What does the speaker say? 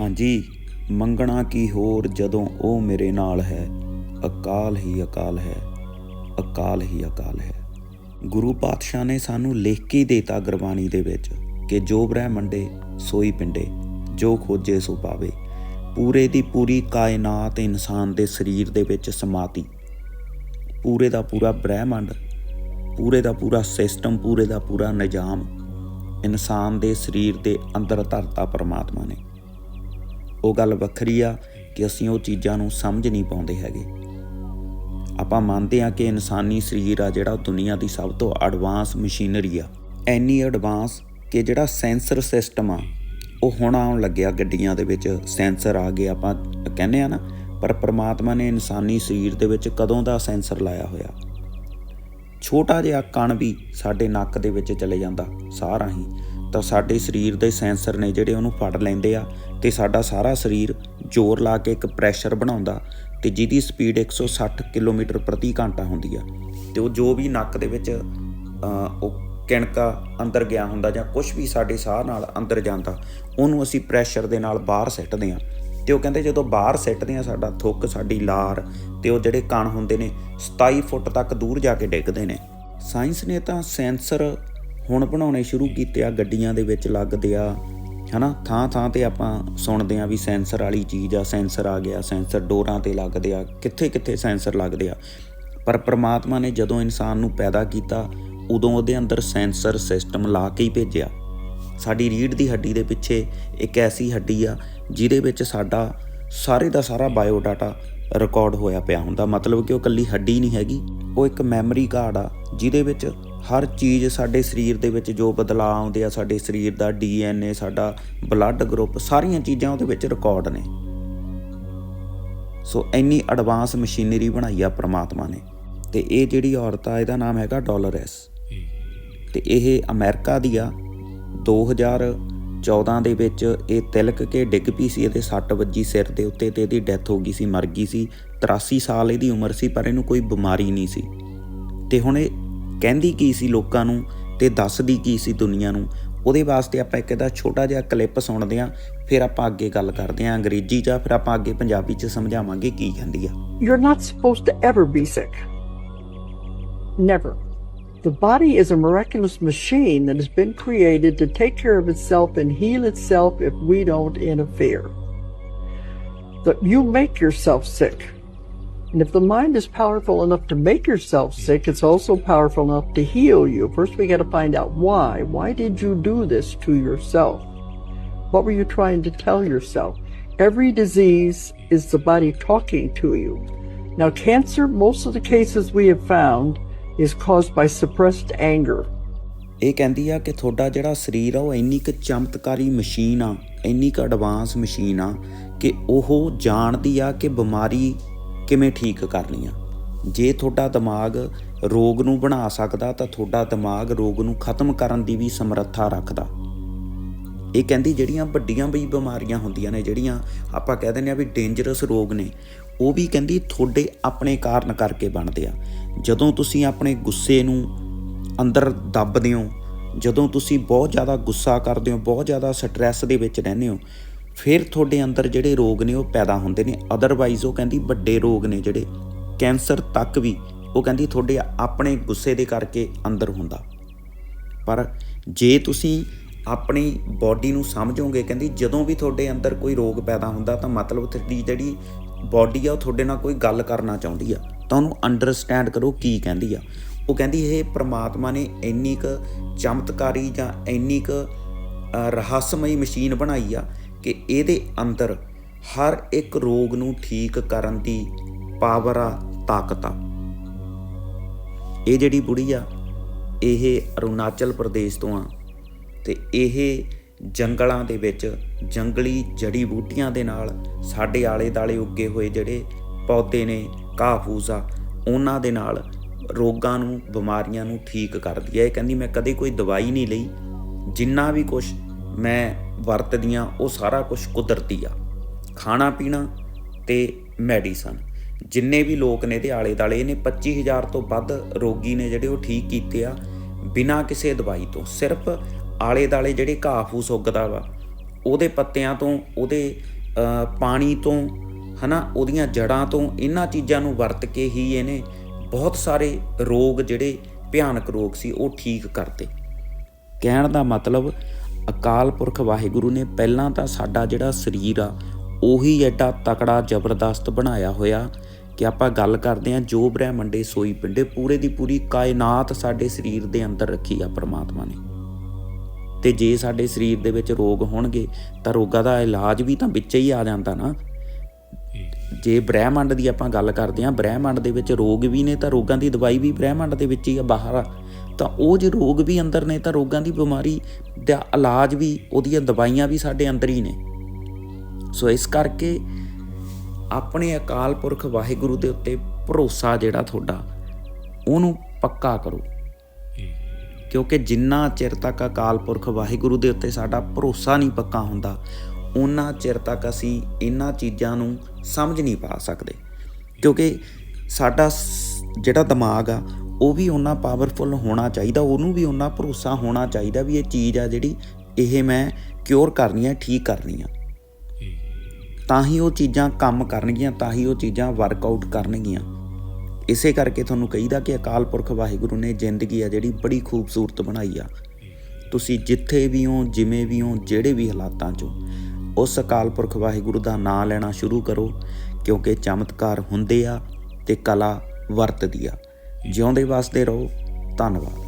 ਹਾਂਜੀ, ਮੰਗਣਾ ਕੀ ਹੋਰ ਜਦੋਂ ਉਹ ਮੇਰੇ ਨਾਲ ਹੈ? ਅਕਾਲ ਹੀ ਅਕਾਲ ਹੈ, ਅਕਾਲ ਹੀ ਅਕਾਲ ਹੈ। ਗੁਰੂ ਪਾਤਸ਼ਾਹ ਨੇ ਸਾਨੂੰ ਲਿਖ ਕੇ ਹੀ ਦੇਤਾ ਗੁਰਬਾਣੀ ਦੇ ਵਿੱਚ ਕਿ ਜੋ ਬ੍ਰਹਮੰਡੇ, ਸੋਈ ਪਿੰਡੇ, ਜੋ ਖੋਜੇ ਸੋ ਪਾਵੇ। ਪੂਰੇ ਦੀ ਪੂਰੀ ਕਾਇਨਾਤ ਇਨਸਾਨ ਦੇ ਸਰੀਰ ਦੇ ਵਿੱਚ ਸਮਾਤੀ। ਪੂਰੇ ਦਾ ਪੂਰਾ ਬ੍ਰਹਿਮੰਡ, ਪੂਰੇ ਦਾ ਪੂਰਾ ਸਿਸਟਮ, ਪੂਰੇ ਦਾ ਪੂਰਾ ਨਿਜ਼ਾਮ ਇਨਸਾਨ ਦੇ ਸਰੀਰ ਦੇ ਅੰਦਰ ਧਰਤਾ ਪਰਮਾਤਮਾ ਨੇ। ਉਹ ਗੱਲ ਵੱਖਰੀ ਆ ਕਿ ਅਸੀਂ ਉਹ ਚੀਜ਼ਾਂ ਨੂੰ ਸਮਝ ਨਹੀਂ ਪਾਉਂਦੇ ਹੈਗੇ। ਆਪਾਂ ਮੰਨਦੇ ਆ ਕਿ ਇਨਸਾਨੀ ਸਰੀਰ ਆ ਜਿਹੜਾ ਦੁਨੀਆ ਦੀ ਸਭ ਤੋਂ ਐਡਵਾਂਸ ਮਸ਼ੀਨਰੀ ਆ। ਐਨੀ ਐਡਵਾਂਸ ਕਿ ਜਿਹੜਾ ਸੈਂਸਰ ਸਿਸਟਮ ਆ, ਉਹ ਹੁਣ ਆਉਣ ਲੱਗਿਆ ਗੱਡੀਆਂ ਦੇ ਵਿੱਚ। ਸੈਂਸਰ ਆ ਗਏ ਆਪਾਂ ਕਹਿੰਦੇ ਆ ਨਾ, ਪਰ ਪ੍ਰਮਾਤਮਾ ਨੇ ਇਨਸਾਨੀ ਸਰੀਰ ਦੇ ਵਿੱਚ ਕਦੋਂ ਦਾ ਸੈਂਸਰ ਲਾਇਆ ਹੋਇਆ? ਛੋਟਾ ਜਿਹਾ ਕਣ ਵੀ ਸਾਡੇ ਨੱਕ ਦੇ ਵਿੱਚ ਚਲੇ ਜਾਂਦਾ, ਸਾਹ ਰਾਹੀਂ। ਤਾਂ ਸਾਡੇ ਸਰੀਰ ਦੇ ਸੈਂਸਰ ਨੇ ਜਿਹੜੇ ਉਹਨੂੰ ਫੜ ਲੈਂਦੇ ਆ ਤੇ ਸਾਡਾ ਸਾਰਾ ਸਰੀਰ ਜ਼ੋਰ ਲਾ ਕੇ ਇੱਕ ਪ੍ਰੈਸ਼ਰ ਬਣਾਉਂਦਾ ਤੇ ਜਿਹਦੀ ਸਪੀਡ 160 ਕਿਲੋਮੀਟਰ ਪ੍ਰਤੀ ਘੰਟਾ ਹੁੰਦੀ ਆ। ਤੇ ਉਹ ਜੋ ਵੀ ਨੱਕ ਦੇ ਵਿੱਚ ਉਹ ਕਿਣਕਾ ਅੰਦਰ ਗਿਆ ਹੁੰਦਾ ਜਾਂ ਕੁਝ ਵੀ ਸਾਡੇ ਸਾਹ ਨਾਲ ਅੰਦਰ ਜਾਂਦਾ, ਉਹਨੂੰ ਅਸੀਂ ਪ੍ਰੈਸ਼ਰ ਦੇ ਨਾਲ ਬਾਹਰ ਸਿੱਟਦੇ ਆ। ਤੇ ਉਹ ਕਹਿੰਦੇ ਜਦੋਂ ਬਾਹਰ ਸਿੱਟਦੇ ਆ ਸਾਡਾ ਥੁੱਕ, ਸਾਡੀ ਲਾਰ ਤੇ ਉਹ ਜਿਹੜੇ ਕਣ ਹੁੰਦੇ ਨੇ 27 ਫੁੱਟ ਤੱਕ ਦੂਰ ਜਾ ਕੇ ਡਿੱਗਦੇ ਨੇ। ਸਾਇੰਸ ਨੇ ਤਾਂ ਸੈਂਸਰ ਹੁਣ ਬਣਾਉਣੇ ਸ਼ੁਰੂ ਕੀਤੇ ਆ, ਗੱਡੀਆਂ ਦੇ ਵਿੱਚ ਲੱਗਦੇ ਆ ਹਨਾ, ਥਾਂ ਥਾਂ ਤੇ ਆਪਾਂ ਸੁਣਦੇ ਆ ਵੀ ਸੈਂਸਰ ਵਾਲੀ ਚੀਜ਼ ਆ, ਸੈਂਸਰ ਆ ਗਿਆ, ਸੈਂਸਰ ਡੋਰਾਂ ਤੇ ਲੱਗਦੇ ਆ, ਕਿੱਥੇ ਕਿੱਥੇ ਸੈਂਸਰ ਲੱਗਦੇ ਆ। ਪਰ ਪ੍ਰਮਾਤਮਾ ਨੇ ਜਦੋਂ ਇਨਸਾਨ ਨੂੰ ਪੈਦਾ ਕੀਤਾ, ਉਦੋਂ ਉਹਦੇ ਅੰਦਰ ਸੈਂਸਰ ਸਿਸਟਮ ਲਾ ਕੇ ਹੀ ਭੇਜਿਆ। ਸਾਡੀ ਰੀੜ ਦੀ ਹੱਡੀ ਦੇ ਪਿੱਛੇ ਇੱਕ ਐਸੀ ਹੱਡੀ ਆ, ਜਿਹਦੇ ਵਿੱਚ ਸਾਡਾ ਸਾਰੇ ਦਾ ਸਾਰਾ ਬਾਇਓ ਡਾਟਾ ਰਿਕਾਰਡ ਹੋਇਆ ਪਿਆ ਹੁੰਦਾ। ਮਤਲਬ ਕਿ ਉਹ ਕੱਲੀ ਹੱਡੀ ਨਹੀਂ ਹੈਗੀ, ਉਹ ਇੱਕ ਮੈਮਰੀ ਕਾਰਡ ਆ, ਜਿਹਦੇ ਵਿੱਚ ਹਰ ਚੀਜ਼ ਸਾਡੇ ਸਰੀਰ ਦੇ ਵਿੱਚ ਜੋ ਬਦਲਾਅ ਆਉਂਦੇ ਆ, ਸਾਡੇ ਸਰੀਰ ਦਾ ਡੀਐਨਏ, ਸਾਡਾ ਬਲੱਡ ਗਰੁੱਪ, ਸਾਰੀਆਂ ਚੀਜ਼ਾਂ ਉਹਦੇ ਵਿੱਚ ਰਿਕਾਰਡ ਨੇ। ਸੋ ਇੰਨੀ ਐਡਵਾਂਸ ਮਸ਼ੀਨਰੀ ਬਣਾਈ ਆ ਪ੍ਰਮਾਤਮਾ ਨੇ। ਤੇ ਇਹ ਜਿਹੜੀ ਔਰਤ ਆ, ਇਹਦਾ ਨਾਮ ਹੈਗਾ ਡੋਲਰੈਸ। ਤੇ ਇਹ ਅਮਰੀਕਾ ਦੀ ਆ। 2014 ਦੇ ਵਿੱਚ ਇਹ ਤਿਲਕ ਕੇ ਡਿੱਗ ਪਈ ਸੀ, ਇਹਦੇ ਸੱਟ ਵੱਜੀ ਸਿਰ ਦੇ ਉੱਤੇ ਤੇ ਇਹਦੀ ਡੈਥ ਹੋ ਗਈ ਸੀ, ਮਰ ਗਈ ਸੀ। 83 ਸਾਲ ਇਹਦੀ ਉਮਰ ਸੀ, ਪਰ ਇਹਨੂੰ ਕੋਈ ਬਿਮਾਰੀ ਨਹੀਂ ਸੀ। ਤੇ ਹੁਣ ਇਹ ਕਹਿੰਦੀ ਕੀ ਸੀ ਲੋਕਾਂ ਨੂੰ ਤੇ ਦੱਸਦੀ ਕੀ ਸੀ ਦੁਨੀਆ ਨੂੰ ਉਹਦੇ ਵਾਸਤੇ ਆਪਾਂ ਇੱਕ ਇਹਦਾ ਛੋਟਾ ਜਿਹਾ ਕਲਿੱਪ ਸੁਣਦੇ ਆਂ ਫਿਰ ਆਪਾਂ ਅੱਗੇ ਗੱਲ ਕਰਦੇ ਆਂ ਅੰਗਰੇਜ਼ੀ 'ਚ ਫਿਰ ਆਪਾਂ ਅੱਗੇ ਪੰਜਾਬੀ 'ਚ ਸਮਝਾਵਾਂਗੇ ਕੀ ਕਹਿੰਦੀ ਆ You're not supposed to ever be sick. Never. The body is a miraculous machine that has been created to take care of itself and heal itself if we don't interfere. That you make yourself sick. And if the mind is powerful enough to make yourself sick, it's also powerful enough to heal you. First, we got to find out why. Why did you do this to yourself? What were you trying to tell yourself? Every disease is the body talking to you. Now, cancer, most of the cases we have found, is caused by suppressed anger. ਇਹ ਕਹਿੰਦੀ ਆ ਕਿ ਤੁਹਾਡਾ ਜਿਹੜਾ ਸਰੀਰ ਆ ਉਹ ਇੰਨੀ ਕੁ ਚਮਤਕਾਰੀ ਮਸ਼ੀਨ ਆ ਇੰਨੀ ਕੁ ਐਡਵਾਂਸ ਮਸ਼ੀਨ ਆ ਕਿ ਉਹ ਜਾਣਦੀ ਆ ਕਿ ਬਿਮਾਰੀ ਕਿਵੇਂ ਠੀਕ ਕਰਨੀ ਆ ਜੇ ਤੁਹਾਡਾ ਦਿਮਾਗ ਰੋਗ ਨੂੰ ਬਣਾ ਸਕਦਾ ਤਾਂ ਤੁਹਾਡਾ ਦਿਮਾਗ ਰੋਗ ਨੂੰ ਖਤਮ ਕਰਨ ਦੀ ਵੀ ਸਮਰੱਥਾ ਰੱਖਦਾ। ਇਹ ਕਹਿੰਦੀ ਜਿਹੜੀਆਂ ਵੱਡੀਆਂ ਵੀ ਬਿਮਾਰੀਆਂ ਹੁੰਦੀਆਂ ਨੇ, ਜਿਹੜੀਆਂ ਆਪਾਂ ਕਹਿ ਦਿੰਦੇ ਆ ਵੀ ਡੇਂਜਰਸ ਰੋਗ ਨੇ, ਉਹ ਵੀ ਕਹਿੰਦੀ ਤੁਹਾਡੇ ਆਪਣੇ ਕਾਰਨ ਕਰਕੇ ਬਣਦੇ ਆ। ਜਦੋਂ ਤੁਸੀਂ ਆਪਣੇ ਗੁੱਸੇ ਨੂੰ ਅੰਦਰ ਦੱਬਦੇ ਹੋ, ਜਦੋਂ ਤੁਸੀਂ ਬਹੁਤ ਜ਼ਿਆਦਾ ਗੁੱਸਾ ਕਰਦੇ ਹੋ, ਬਹੁਤ ਜ਼ਿਆਦਾ ਸਟ੍ਰੈਸ ਦੇ ਵਿੱਚ ਰਹਿੰਦੇ ਹੋ ਫਿਰ ਤੁਹਾਡੇ ਅੰਦਰ ਜਿਹੜੇ ਰੋਗ ਨੇ ਉਹ ਪੈਦਾ ਹੁੰਦੇ ਨੇ। ਅਦਰਵਾਈਜ਼ ਉਹ ਕਹਿੰਦੀ ਵੱਡੇ ਰੋਗ ਨੇ ਜਿਹੜੇ। ਕੈਂਸਰ ਤੱਕ ਵੀ ਉਹ ਕਹਿੰਦੀ ਤੁਹਾਡੇ ਆਪਣੇ ਗੁੱਸੇ ਦੇ ਕਰਕੇ ਅੰਦਰ ਹੁੰਦਾ। ਪਰ ਜੇ ਤੁਸੀਂ ਆਪਣੀ ਬਾਡੀ ਨੂੰ ਸਮਝੋਗੇ, ਕਹਿੰਦੀ ਜਦੋਂ ਵੀ ਤੁਹਾਡੇ ਅੰਦਰ ਕੋਈ ਰੋਗ ਪੈਦਾ ਹੁੰਦਾ ਤਾਂ ਮਤਲਬ ਤੁਹਾਡੀ ਜਿਹੜੀ ਬਾਡੀ ਆ ਉਹ ਤੁਹਾਡੇ ਨਾਲ ਕੋਈ ਗੱਲ ਕਰਨਾ ਚਾਹੁੰਦੀ ਆ। ਤਾਂ ਉਹਨੂੰ ਅੰਡਰਸਟੈਂਡ ਕਰੋ ਕੀ ਕਹਿੰਦੀ ਆ। ਉਹ ਕਹਿੰਦੀ ਇਹ ਪ੍ਰਮਾਤਮਾ ਨੇ ਇੰਨੀ ਕੁ ਚਮਤਕਾਰੀ ਜਾਂ ਇੰਨੀ ਕੁ ਰਹੱਸਮਈ ਮਸ਼ੀਨ ਬਣਾਈ ਆ ਕਿ ਇਹਦੇ ਅੰਦਰ ਹਰ ਇੱਕ ਰੋਗ ਨੂੰ ਠੀਕ ਕਰਨ ਦੀ ਪਾਵਰ ਆ, ਤਾਕਤ ਆ। ਇਹ ਜਿਹੜੀ ਬੁੜੀ ਆ, ਇਹ ਅਰੁਣਾਚਲ ਪ੍ਰਦੇਸ਼ ਤੋਂ ਆ ਤੇ ਇਹ ਜੰਗਲਾਂ ਦੇ ਵਿੱਚ ਜੰਗਲੀ ਜੜੀ ਬੂਟੀਆਂ ਦੇ ਨਾਲ ਸਾਡੇ ਆਲੇ ਦਾਲੇ ਉੱਗੇ ਹੋਏ ਜਿਹੜੇ ਪੌਦੇ ਨੇ, ਘਾਹ ਫੂਸ ਆ, ਉਹਨਾਂ ਦੇ ਨਾਲ ਰੋਗਾਂ ਨੂੰ, ਬਿਮਾਰੀਆਂ ਨੂੰ ਠੀਕ ਕਰਦੀ ਹੈ ਇਹ ਕਹਿੰਦੀ, ਮੈਂ ਕਦੇ ਕੋਈ ਦਵਾਈ ਨਹੀਂ ਲਈ। ਜਿੰਨਾ ਵੀ ਕੁਝ ਮੈਂ ਵਰਤਦੀਆਂ, ਉਹ ਸਾਰਾ ਕੁਝ ਕੁਦਰਤੀ ਆ। ਖਾਣਾ ਪੀਣਾ ਤੇ ਮੈਡੀਸਨ। ਜਿੰਨੇ ਵੀ ਲੋਕ ਨੇ ਇਹਦੇ ਆਲੇ ਦਾਲੇ ਇਹਨੇ 25000 ਤੋਂ ਵੱਧ ਰੋਗੀ ਨੇ ਜਿਹੜੇ ਉਹ ਠੀਕ ਕੀਤੇ ਆ, ਬਿਨਾਂ ਕਿਸੇ ਦਵਾਈ ਤੋਂ। ਸਿਰਫ ਆਲੇ ਦਾਲੇ ਜਿਹੜੇ ਘਾਹ ਫੂਸ ਉੱਗਦਾ ਵਾ, ਉਹਦੇ ਪੱਤਿਆਂ ਤੋਂ, ਉਹਦੇ ਪਾਣੀ ਤੋਂ, ਹਨਾ, ਉਹਦੀਆਂ ਜੜਾਂ ਤੋਂ, ਇਹਨਾਂ ਚੀਜ਼ਾਂ ਨੂੰ ਵਰਤ ਕੇ ਹੀ ਇਹਨੇ ਬਹੁਤ ਸਾਰੇ ਰੋਗ ਜਿਹੜੇ ਭਿਆਨਕ ਰੋਗ ਸੀ, ਉਹ ਠੀਕ ਕਰਤੇ ਕਹਿਣ ਦਾ ਮਤਲਬ ਅਕਾਲ ਪੁਰਖ ਵਾਹਿਗੁਰੂ ਨੇ ਪਹਿਲਾਂ ਤਾਂ ਸਾਡਾ ਜਿਹੜਾ ਸਰੀਰ ਆ, ਉਹੀ ਐਡਾ ਤਕੜਾ, ਜ਼ਬਰਦਸਤ ਬਣਾਇਆ ਹੋਇਆ ਕਿ ਆਪਾਂ ਗੱਲ ਕਰਦੇ ਹਾਂ ਜੋ ਬ੍ਰਹਿਮੰਡੇ ਸੋਈ ਪਿੰਡੇ, ਪੂਰੇ ਦੀ ਪੂਰੀ ਕਾਇਨਾਤ ਸਾਡੇ ਸਰੀਰ ਦੇ ਅੰਦਰ ਰੱਖੀ ਆ ਪ੍ਰਮਾਤਮਾ ਨੇ। ਤੇ ਜੇ ਸਾਡੇ ਸਰੀਰ ਦੇ ਵਿੱਚ ਰੋਗ ਹੋਣਗੇ, ਤਾਂ ਰੋਗਾਂ ਦਾ ਇਲਾਜ ਵੀ ਤਾਂ ਵਿੱਚ ਹੀ ਆ ਜਾਂਦਾ ਨਾ। ਜੇ ਬ੍ਰਹਿਮੰਡ ਦੀ ਆਪਾਂ ਗੱਲ ਕਰਦੇ ਹਾਂ, ਬ੍ਰਹਿਮੰਡ ਦੇ ਵਿੱਚ ਰੋਗ ਵੀ ਨੇ, ਤਾਂ ਰੋਗਾਂ ਦੀ ਦਵਾਈ ਵੀ ਬ੍ਰਹਿਮੰਡ ਦੇ ਵਿੱਚ ਹੀ ਆ, ਬਾਹਰ ਆ। ਤਾਂ ਉਹ ਜੇ ਰੋਗ ਵੀ ਅੰਦਰ ਨੇ ਤਾਂ ਰੋਗਾਂ ਦੀ ਬਿਮਾਰੀ ਦਾ ਇਲਾਜ ਵੀ, ਉਹਦੀਆਂ ਦਵਾਈਆਂ ਵੀ ਸਾਡੇ ਅੰਦਰ ਹੀ ਨੇ। ਸੋ ਇਸ ਕਰਕੇ ਆਪਣੇ ਅਕਾਲ ਪੁਰਖ ਵਾਹਿਗੁਰੂ ਦੇ ਉੱਤੇ ਭਰੋਸਾ ਜਿਹੜਾ ਤੁਹਾਡਾ, ਉਹਨੂੰ ਪੱਕਾ ਕਰੋ। ਕਿਉਂਕਿ ਜਿੰਨਾ ਚਿਰ ਤੱਕ ਅਕਾਲ ਪੁਰਖ ਵਾਹਿਗੁਰੂ ਦੇ ਉੱਤੇ ਸਾਡਾ ਭਰੋਸਾ ਨਹੀਂ ਪੱਕਾ ਹੁੰਦਾ ਉਹਨਾਂ ਚਿਰ ਤੱਕ ਅਸੀਂ ਇਹਨਾਂ ਚੀਜ਼ਾਂ ਨੂੰ ਸਮਝ ਨਹੀਂ ਪਾ ਸਕਦੇ। ਕਿਉਂਕਿ ਸਾਡਾ ਸ- ਜਿਹੜਾ ਦਿਮਾਗ ਆ ਉਹ ਵੀ ਉਹਨਾਂ ਪਾਵਰਫੁਲ ਹੋਣਾ ਚਾਹੀਦਾ, ਉਹਨੂੰ ਵੀ ਉਹਨਾਂ ਭਰੋਸਾ ਹੋਣਾ ਚਾਹੀਦਾ ਵੀ ਇਹ ਚੀਜ਼ ਆ ਜਿਹੜੀ ਇਹ ਮੈਂ ਕਿਉਰ ਕਰਨੀ ਆ, ਠੀਕ ਕਰਨੀ ਆ। ਤਾਂ ਹੀ ਉਹ ਚੀਜ਼ਾਂ ਕੰਮ ਕਰਨਗੀਆਂ, ਤਾਂ ਹੀ ਉਹ ਚੀਜ਼ਾਂ ਵਰਕਆਊਟ ਕਰਨਗੀਆਂ। ਇਸੇ ਕਰਕੇ ਤੁਹਾਨੂੰ ਕਹੀਦਾ ਕਿ ਅਕਾਲ ਪੁਰਖ ਵਾਹਿਗੁਰੂ ਨੇ ਜ਼ਿੰਦਗੀ ਆ ਜਿਹੜੀ ਬੜੀ ਖੂਬਸੂਰਤ ਬਣਾਈ ਆ। ਤੁਸੀਂ ਜਿੱਥੇ ਵੀ ਹੋ, ਜਿਵੇਂ ਵੀ ਹੋ, ਜਿਹੜੇ ਵੀ ਹਾਲਾਤਾਂ 'ਚੋਂ, ਉਸ ਅਕਾਲ ਪੁਰਖ ਵਾਹਿਗੁਰੂ ਦਾ ਨਾਮ ਲੈਣਾ ਸ਼ੁਰੂ ਕਰੋ, ਕਿਉਂਕਿ ਚਮਤਕਾਰ ਹੁੰਦੇ ਆ ਤੇ ਕਲਾ ਵਰਤਦੀ ਆ। ਜਿਉਂਦੇ ਵਾਸਤੇ ਰਹੋ। ਧੰਨਵਾਦ।